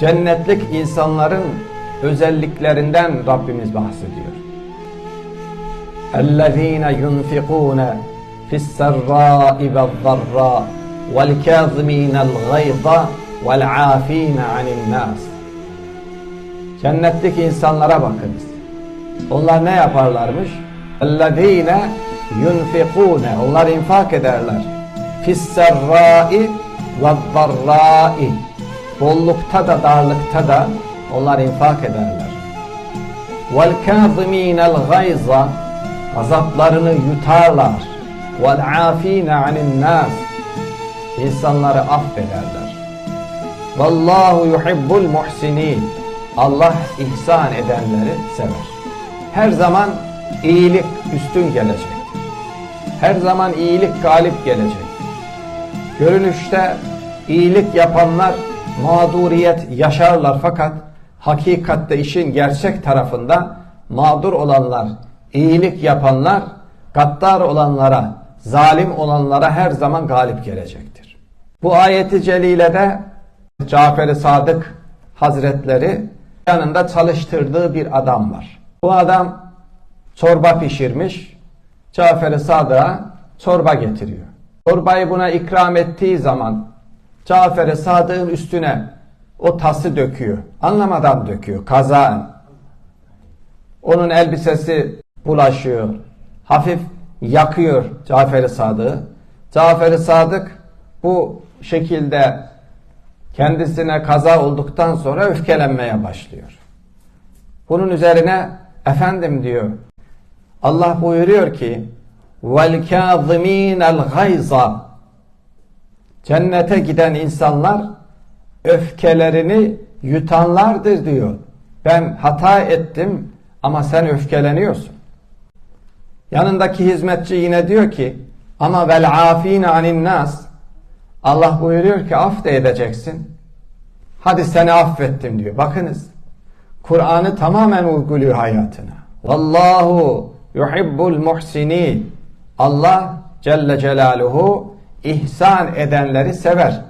Cennetlik insanların özelliklerinden Rabbimiz bahsediyor. اَلَّذ۪ينَ يُنْفِقُونَ فِي السَّرَّاءِ وَالضَّرَّاءِ وَالْكَاظِم۪ينَ الْغَيْظَ وَالْعَاف۪ينَ عَنِ النَّاسِ Cennetlik insanlara bakınız. Onlar ne yaparlarmış? اَلَّذ۪ينَ يُنْفِقُونَ Onlar infak ederler. فِي السَّرَّاءِ وَالضَّرَّاءِ Bollukta da darlıkta da onlar infak ederler. وَالْكَاظِم۪ينَ الْغَيْظَ Azaplarını yutarlar. وَالْعَاف۪ينَ عَنِ النَّاسِ İnsanları affederler. Vallahu yuhibbul muhsinin. Allah ihsan edenleri sever. Her zaman iyilik üstün gelecek. Her zaman iyilik galip gelecek. Görünüşte iyilik yapanlar mağduriyet yaşarlar fakat hakikatte işin gerçek tarafında mağdur olanlar, iyilik yapanlar, gaddar olanlara, zalim olanlara her zaman galip gelecektir. Bu ayeti celilede Cafer-i Sadık Hazretleri yanında çalıştırdığı bir adam var. Bu adam çorba pişirmiş, Cafer-i Sadık'a çorba getiriyor. Çorbayı buna ikram ettiği zaman Cafer-i Sadık'ın üstüne o tası döküyor. Anlamadan döküyor, kazaen. Onun elbisesi bulaşıyor. Hafif yakıyor Cafer-i Sadık'ı. Cafer-i Sadık bu şekilde kendisine kaza olduktan sonra öfkelenmeye başlıyor. Bunun üzerine efendim diyor Allah buyuruyor ki vel kâzimînel gayza Cennete giden insanlar öfkelerini yutanlardır diyor. Ben hata ettim ama sen öfkeleniyorsun. Yanındaki hizmetçi yine diyor ki ama vel afine anin nas Allah buyuruyor ki af da edeceksin. Hadi seni affettim diyor. Bakınız Kur'an'ı tamamen uyguluyor hayatına. Vallahu yuhibbul muhsinin. Allah Celle Celaluhu ihsan edenleri sever.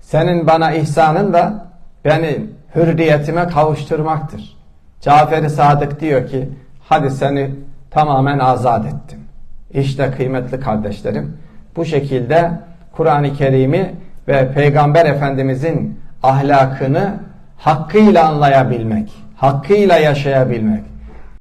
Senin bana ihsanın da beni hürriyetime kavuşturmaktır. Cafer-i Sadık diyor ki hadi seni tamamen azat ettim. İşte kıymetli kardeşlerim bu şekilde Kur'an-ı Kerim'i ve Peygamber Efendimizin ahlakını hakkıyla anlayabilmek, hakkıyla yaşayabilmek,